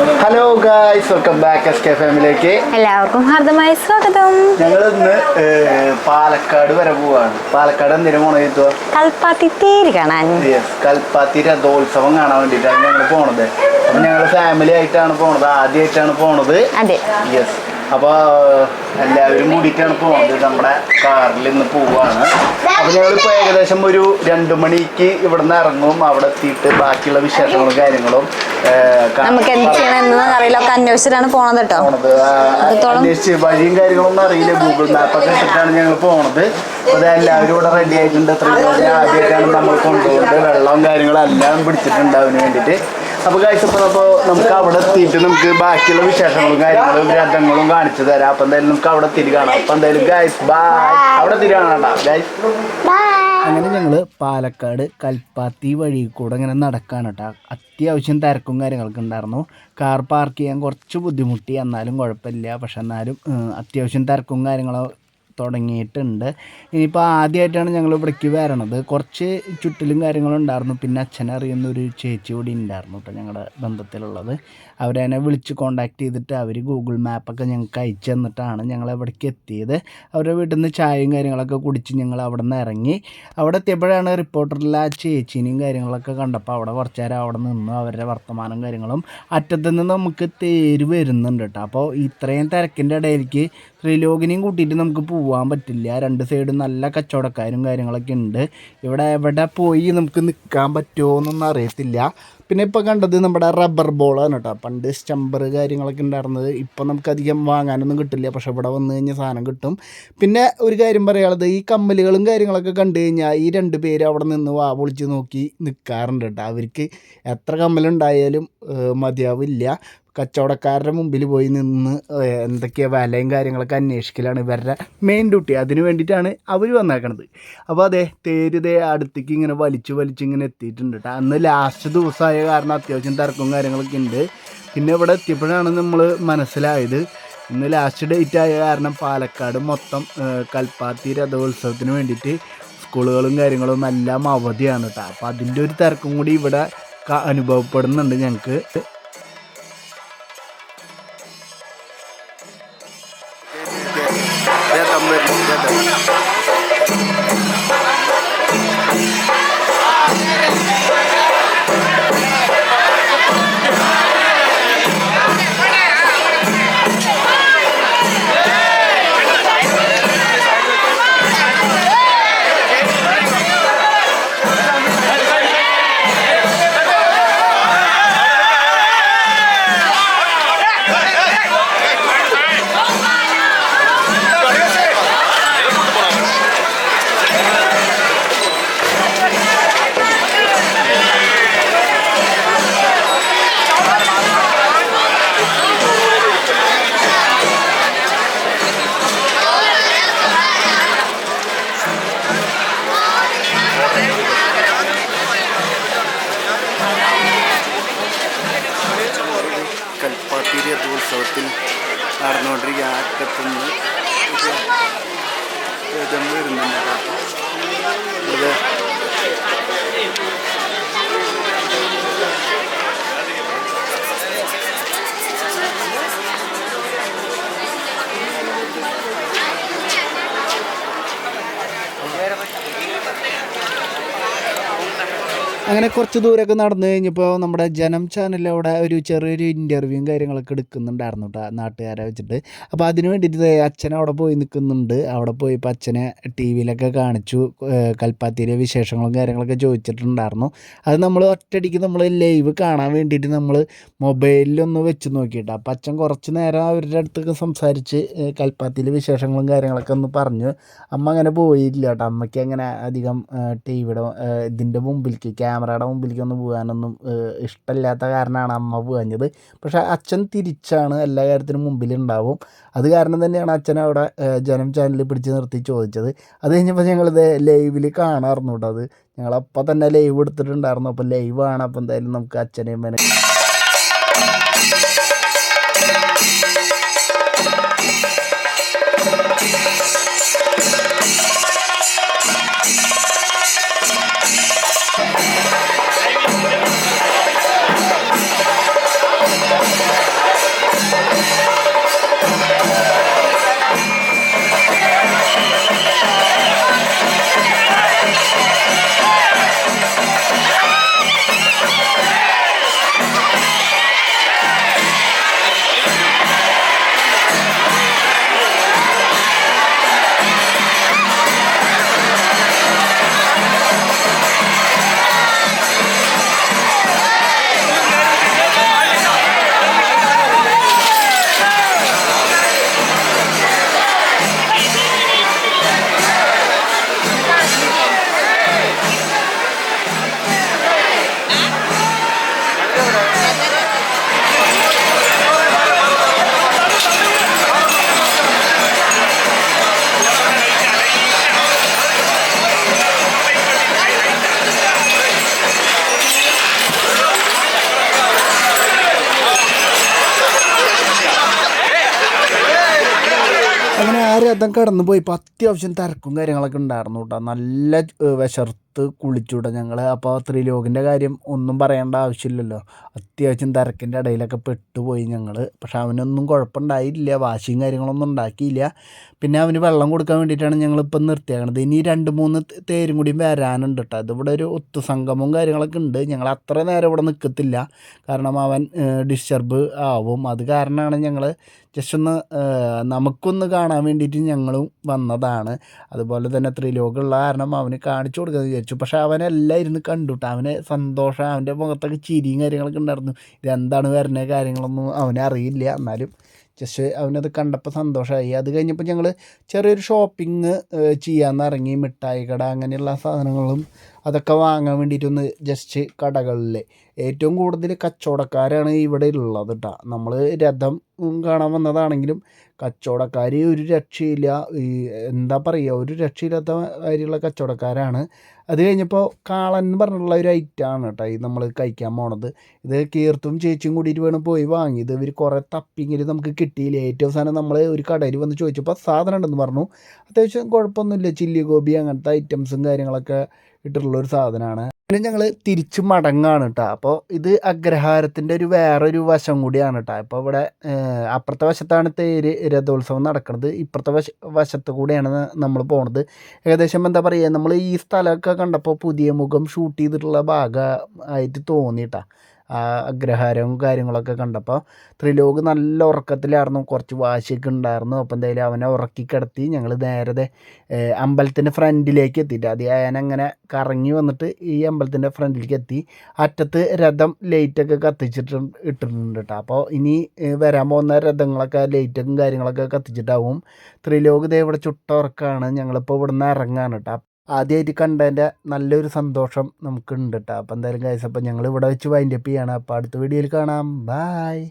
Hello guys welcome back S K ഫാമിലിയിലേക്ക് എല്ലാവർക്കും ഹാർദമായ സ്വാഗതം. ഞങ്ങൾ ഇന്ന് പാലക്കാട് വരെ പോവാണ്. പാലക്കാട് എന്തിനും പോണ ചെയ്തോ കൽപ്പാത്തി തേര് കാണാൻ. യെസ് കൽപ്പാത്തി രഥോത്സവം കാണാൻ വേണ്ടിയിട്ടാണ് ഞങ്ങൾ പോണത്. അപ്പൊ ഞങ്ങൾ ഫാമിലി ആയിട്ടാണ് പോണത്. ആദ്യമായിട്ടാണ് പോണത്. അതെ. യെസ് അപ്പോൾ എല്ലാവരും കൂടിയിട്ടാണ് പോകുന്നത് നമ്മുടെ കാറിൽ ഇന്ന് പോവാണ്. അപ്പോൾ ഞങ്ങളിപ്പോൾ ഏകദേശം ഒരു രണ്ട് മണിക്ക് ഇവിടെ നിന്ന് ഇറങ്ങും. അവിടെ എത്തിയിട്ട് ബാക്കിയുള്ള വിശേഷങ്ങളും കാര്യങ്ങളും നമുക്ക് എന്ത് ചെയ്യണം എന്ന് അറിയില്ല. ഒക്കെ അന്വേഷിച്ചിട്ടാണ് പോണത് കേട്ടോ. അന്വേഷിച്ച് വഴിയും കാര്യങ്ങളൊന്നും അറിയില്ല. ഗൂഗിൾ മാപ്പൊക്കെ ഇട്ടിട്ടാണ് ഞങ്ങൾ പോണത്. അപ്പോൾ അത് എല്ലാവരും ഇവിടെ റെഡി ആയിട്ടുണ്ട്. ആദ്യമായിട്ടാണ് നമ്മൾ കൊണ്ടുപോകുന്നത്. വെള്ളവും കാര്യങ്ങളും എല്ലാം പിടിച്ചിട്ടുണ്ട് അതിന് വേണ്ടിയിട്ട്. അപ്പോൾ കാഴ്ച ഇപ്പോൾ അപ്പോൾ നമുക്ക് അവിടെ എത്തിയിട്ട് നമുക്ക് ബാക്കിയുള്ള വിശേഷങ്ങളും കാര്യങ്ങളും രഥങ്ങളും കാണിച്ചു തരാം. അപ്പൊ എന്തായാലും നമുക്ക് അവിടെ തിരി കാണാം. അപ്പൊ എന്തായാലും ഗൈസ് ബായ് അവിടെ തിരി കാണാട്ടാ ഗൈസ് അങ്ങനെ ഞങ്ങൾ പാലക്കാട് കൽപ്പാത്തി വഴി കൂടെ ഇങ്ങനെ നടക്കാണ് കേട്ടോ അത്യാവശ്യം തിരക്കും കാര്യങ്ങളൊക്കെ ഉണ്ടായിരുന്നു. കാർ പാർക്ക് ചെയ്യാൻ കുറച്ച് ബുദ്ധിമുട്ടി. എന്നാലും കുഴപ്പമില്ല. പക്ഷെ എന്നാലും അത്യാവശ്യം തിരക്കും കാര്യങ്ങളോ തുടങ്ങിയിട്ടുണ്ട്. ഇനിയിപ്പോൾ ആദ്യമായിട്ടാണ് ഞങ്ങൾ ഇവിടേക്ക് വരണത്. കുറച്ച് ചുറ്റിലും കാര്യങ്ങളും ഉണ്ടായിരുന്നു പിന്നെ അച്ഛനറിയുന്ന ഒരു ചേച്ചി കൂടി ഉണ്ടായിരുന്നു കേട്ടോ ഞങ്ങളുടെ ബന്ധത്തിലുള്ളത്. അവരെന്നെ വിളിച്ച് കോണ്ടാക്ട് ചെയ്തിട്ട് അവർ ഗൂഗിൾ മാപ്പൊക്കെ ഞങ്ങൾക്ക് അയച്ചു തന്നിട്ടാണ് ഞങ്ങൾ അവിടേക്ക് എത്തിയത്. അവരുടെ വീട്ടിൽ നിന്ന് ചായയും കാര്യങ്ങളൊക്കെ കുടിച്ച് ഞങ്ങൾ അവിടെ നിന്ന് ഇറങ്ങി. അവിടെ എത്തിയപ്പോഴാണ് റിപ്പോർട്ടറിൽ ആ ചേച്ചീനെയും കാര്യങ്ങളൊക്കെ കണ്ടപ്പോൾ അവിടെ കുറച്ച് നേരം അവിടെ നിന്നു അവരുടെ വർത്തമാനം കാര്യങ്ങളും അറ്റത്ത് നിന്ന് നമുക്ക് തേര് വരുന്നുണ്ട് കേട്ടോ അപ്പോൾ ഇത്രയും തിരക്കിന്റെ ഇടയിലേക്ക് ത്രിലോകിനെയും കൂട്ടിയിട്ട് നമുക്ക് പോകാൻ പറ്റില്ല. രണ്ട് സൈഡും നല്ല കച്ചവടക്കാരും കാര്യങ്ങളൊക്കെ ഉണ്ട്. ഇവിടെ എവിടെ പോയി നമുക്ക് നിൽക്കാൻ പറ്റുമോ എന്നൊന്നും അറിയത്തില്ല. പിന്നെ ഇപ്പോൾ കണ്ടത് നമ്മുടെ റബ്ബർ ബോളാണ് കേട്ടോ പണ്ട് സ്റ്റമ്പർ കാര്യങ്ങളൊക്കെ ഉണ്ടായിരുന്നത്. ഇപ്പോൾ നമുക്കധികം വാങ്ങാനൊന്നും കിട്ടില്ല. പക്ഷേ ഇവിടെ വന്നു കഴിഞ്ഞാൽ സാധനം കിട്ടും. പിന്നെ ഒരു കാര്യം പറയാനുള്ളത് ഈ കമ്മലുകളും കാര്യങ്ങളൊക്കെ കണ്ടു കഴിഞ്ഞാൽ ഈ രണ്ട് പേര് അവിടെ നിന്ന് വാ പൊളിച്ച് നോക്കി നിൽക്കാറുണ്ട് കേട്ടോ അവർക്ക് എത്ര കമ്മലുണ്ടായാലും മതിയാവില്ല. കച്ചവടക്കാരുടെ മുമ്പിൽ പോയി നിന്ന് എന്തൊക്കെയാണ് എന്തൊക്കെയാ വിലയും കാര്യങ്ങളൊക്കെ അന്വേഷിക്കലാണ് ഇവരുടെ മെയിൻ ഡ്യൂട്ടി അതിന് വേണ്ടിയിട്ടാണ് അവർ വന്നേക്കണത്. അപ്പോൾ അതെ തേര് ദേ അടുത്തേക്ക് ഇങ്ങനെ വലിച്ചു വലിച്ച് ഇങ്ങനെ എത്തിയിട്ടുണ്ട് കേട്ടോ അന്ന് ലാസ്റ്റ് ദിവസമായ കാരണം അത്യാവശ്യം തിരക്കും കാര്യങ്ങളൊക്കെ ഉണ്ട്. പിന്നെ ഇവിടെ എത്തിയപ്പോഴാണ് നമ്മൾ മനസ്സിലായത്. ഇന്ന് ലാസ്റ്റ് ഡേറ്റ് ആയ കാരണം പാലക്കാട് മൊത്തം കൽപ്പാത്തി രഥോത്സവത്തിന് വേണ്ടിയിട്ട് സ്കൂളുകളും കാര്യങ്ങളും എല്ലാം അവധിയാണ് കേട്ടോ അപ്പോൾ അതിന്റെ ഒരു തിരക്കും കൂടി ഇവിടെ അനുഭവപ്പെടുന്നുണ്ട് ഞങ്ങൾക്ക് നടന്നുകൊണ്ടിരിക്കുക അറ്റത്തുനിന്ന് രഥം വരുന്നുണ്ട് കേട്ടോ. അങ്ങനെ കുറച്ച് ദൂരമൊക്കെ നടന്നു കഴിഞ്ഞപ്പോൾ നമ്മുടെ ജനം ചാനലിലവിടെ ഒരു ചെറിയൊരു ഇന്റർവ്യൂവും കാര്യങ്ങളൊക്കെ എടുക്കുന്നുണ്ടായിരുന്നു കേട്ടോ നാട്ടുകാരെ വെച്ചിട്ട്. അപ്പോൾ അതിന് വേണ്ടിയിട്ട് അച്ഛൻ അവിടെ പോയി നിൽക്കുന്നുണ്ട്. അവിടെ പോയപ്പോൾ അച്ഛനെ ടി വിയിലൊക്കെ കാണിച്ചു. കൽപ്പാത്തിയിലെ വിശേഷങ്ങളും കാര്യങ്ങളൊക്കെ ചോദിച്ചിട്ടുണ്ടായിരുന്നു. അത് നമ്മൾ ഒറ്റയടിക്ക് നമ്മൾ ലൈവ് കാണാൻ വേണ്ടിയിട്ട് നമ്മൾ മൊബൈലിലൊന്ന് വെച്ച് നോക്കിയിട്ട്. അപ്പോൾ അച്ഛൻ കുറച്ച് നേരം അവരുടെ അടുത്തൊക്കെ സംസാരിച്ച് കൽപ്പാത്തിയിലെ വിശേഷങ്ങളും കാര്യങ്ങളൊക്കെ ഒന്ന് പറഞ്ഞു. അമ്മ അങ്ങനെ പോയില്ല കേട്ടോ അമ്മയ്ക്ക് അങ്ങനെ അധികം ടി വിയുടെ ഇതിന്റെ മുമ്പിലേക്ക് ക്യാമറയുടെ മുമ്പിലേക്കൊന്നും പോകാനൊന്നും ഇഷ്ടമില്ലാത്ത കാരണമാണ് അമ്മ പോകാഞ്ഞത്. പക്ഷേ അച്ഛൻ തിരിച്ചാണ് എല്ലാ കാര്യത്തിനും മുമ്പിലുണ്ടാവും. അത് കാരണം തന്നെയാണ് അച്ഛൻ അവിടെ ജനം ചാനലിൽ പിടിച്ച് നിർത്തി ചോദിച്ചത്. അത് കഴിഞ്ഞപ്പോൾ ഞങ്ങളിത് ലൈവിൽ കാണാറുണ്ട് അത്. ഞങ്ങളപ്പോൾ തന്നെ ലൈവ് എടുത്തിട്ടുണ്ടായിരുന്നു. അപ്പോൾ ലൈവാണ് അപ്പോൾ എന്തായാലും നമുക്ക് അച്ഛനെയും രഥം കടന്നു പോയി ഇപ്പോൾ അത്യാവശ്യം തിരക്കും കാര്യങ്ങളൊക്കെ ഉണ്ടായിരുന്നു കേട്ടോ നല്ല ഏഹ്, വിശർത്ത് കുളിച്ചുകൂടെ ഞങ്ങൾ അപ്പോൾ ത്രിലോകിന്റെ കാര്യം ഒന്നും പറയേണ്ട ആവശ്യമില്ലല്ലോ. അത്യാവശ്യം തിരക്കിന്റെ ഇടയിലൊക്കെ പെട്ടുപോയി ഞങ്ങൾ പക്ഷേ അവനൊന്നും കുഴപ്പമുണ്ടായില്ല. വാശിയും കാര്യങ്ങളൊന്നും ഉണ്ടാക്കിയില്ല. പിന്നെ അവന് വെള്ളം കൊടുക്കാൻ വേണ്ടിയിട്ടാണ് ഞങ്ങളിപ്പം നിർത്തിയേക്കണത്. ഇനി രണ്ട് മൂന്ന് തേരും കൂടി വരാനുണ്ട് കേട്ടോ അതിവിടെ ഒരു ഒത്തു സംഗമവും കാര്യങ്ങളൊക്കെ ഉണ്ട്. ഞങ്ങൾ അത്ര നേരം ഇവിടെ നിൽക്കത്തില്ല കാരണം അവൻ ഡിസ്റ്റർബ് ആവും. അത് കാരണമാണ് ഞങ്ങൾ ജസ്റ്റ് ഒന്ന് നമുക്കൊന്ന് കാണാൻ വേണ്ടിയിട്ട് ഞങ്ങളും വന്നതാണ്. അതുപോലെ തന്നെ ത്രിലോകമുള്ള കാരണം അവന് കാണിച്ചു കൊടുക്കാമെന്ന് വിചാരിച്ചു. പക്ഷെ അവനെല്ലാം ഇരുന്ന് കണ്ടുട്ടോ. അവനെ സന്തോഷം അവന്റെ മുഖത്തൊക്കെ ചിരിയും കാര്യങ്ങളൊക്കെ ഉണ്ടായിരുന്നു. ഇതെന്താണ് വരുന്ന കാര്യങ്ങളൊന്നും അവനെ അറിയില്ല. എന്നാലും ജസ്റ്റ് അവനത് കണ്ടപ്പോൾ സന്തോഷമായി അത് കഴിഞ്ഞപ്പോൾ ഞങ്ങൾ ചെറിയൊരു ഷോപ്പിംഗ് ചെയ്യാമെന്ന് ഇറങ്ങി. മിഠായി കട അങ്ങനെയുള്ള സാധനങ്ങളും അതൊക്കെ വാങ്ങാൻ വേണ്ടിയിട്ടൊന്ന് ജസ്റ്റ് കടകളിൽ. ഏറ്റവും കൂടുതൽ കച്ചവടക്കാരാണ് ഇവിടെ ഉള്ളത് കേട്ടോ നമ്മൾ രഥം കാണാൻ വന്നതാണെങ്കിലും കച്ചവടക്കാർ ഒരു രക്ഷയില്ല. എന്താ പറയുക ഒരു രക്ഷയില്ലാത്ത കാര്യമുള്ള കച്ചവടക്കാരാണ്. അത് കഴിഞ്ഞപ്പോൾ കാളൻ എന്ന് പറഞ്ഞിട്ടുള്ള ഒരു ഐറ്റമാണ് കേട്ടോ ഇത് നമ്മൾ കഴിക്കാൻ പോണത്. ഇത് കീർത്തും ചേച്ചിയും കൂടിയിട്ട് വേണം പോയി വാങ്ങിയത് ഇവർ കുറേ തപ്പിങ്ങിൽ നമുക്ക് കിട്ടിയില്ല? ഏറ്റവും സാധനം നമ്മൾ ഒരു കടയിൽ വന്ന് ചോദിച്ചപ്പോൾ സാധനം ഉണ്ടെന്ന് പറഞ്ഞു. അത്യാവശ്യം കുഴപ്പമൊന്നുമില്ല ചില്ലി ഗോബി അങ്ങനത്തെ ഐറ്റംസും കാര്യങ്ങളൊക്കെ ഇട്ടിട്ടുള്ള ഒരു സാധനമാണ് പിന്നെ ഞങ്ങൾ തിരിച്ച് മടങ്ങാണ് കേട്ടോ. അപ്പോൾ ഇത് അഗ്രഹാരത്തിന്റെ ഒരു വേറൊരു വശം കൂടിയാണ് കേട്ടോ. അപ്പോൾ ഇവിടെ അപ്പുറത്തെ വശത്താണ് തേര് രഥോത്സവം നടക്കുന്നത് ഇപ്പുറത്തെ വശ വശത്ത് കൂടെയാണ് നമ്മൾ പോണത്. ഏകദേശം എന്താ പറയുക നമ്മൾ ഈ സ്ഥലമൊക്കെ കണ്ടപ്പോൾ പുതിയ മുഖം ഷൂട്ട് ചെയ്തിട്ടുള്ള ഭാഗമായിട്ട് തോന്നിയിട്ടാ. ആ അഗ്രഹാരവും കാര്യങ്ങളൊക്കെ കണ്ടപ്പോൾ ത്രിലോക് നല്ല ഉറക്കത്തിലായിരുന്നു. കുറച്ച് വാശിയൊക്കെ ഉണ്ടായിരുന്നു. അപ്പോൾ എന്തായാലും അവനെ ഉറക്കി കിടത്തി ഞങ്ങൾ നേരത്തെ അമ്പലത്തിന്റെ ഫ്രണ്ടിലേക്ക് എത്തിയിട്ട് അത് അയനങ്ങനെ കറങ്ങി വന്നിട്ട് ഈ അമ്പലത്തിന്റെ ഫ്രണ്ടിലേക്ക് എത്തി. അറ്റത്ത് രഥം ലൈറ്റൊക്കെ കത്തിച്ചിട്ട് ഇട്ടിട്ടുണ്ട് കേട്ടോ. അപ്പോൾ ഇനി വരാൻ പോകുന്ന രഥങ്ങളൊക്കെ ലൈറ്റും കാര്യങ്ങളൊക്കെ കത്തിച്ചിട്ടാവും. ത്രിലോക് ദേ ഇവിടെ ചുട്ട ഉറക്കമാണ് ഞങ്ങളിപ്പോൾ ഇവിടെ നിന്ന് ഇറങ്ങാണ് കേട്ടോ. ആദ്യമായിട്ട് കണ്ടതിന്റെ നല്ലൊരു സന്തോഷം നമുക്കുണ്ട് കേട്ടോ അപ്പോൾ എന്തായാലും കഴിച്ചപ്പോൾ ഞങ്ങൾ ഇവിടെ വെച്ച് വൈൻഡപ്പ് ചെയ്യണം. അപ്പോൾ അടുത്ത വീഡിയോയിൽ കാണാം. ബായ്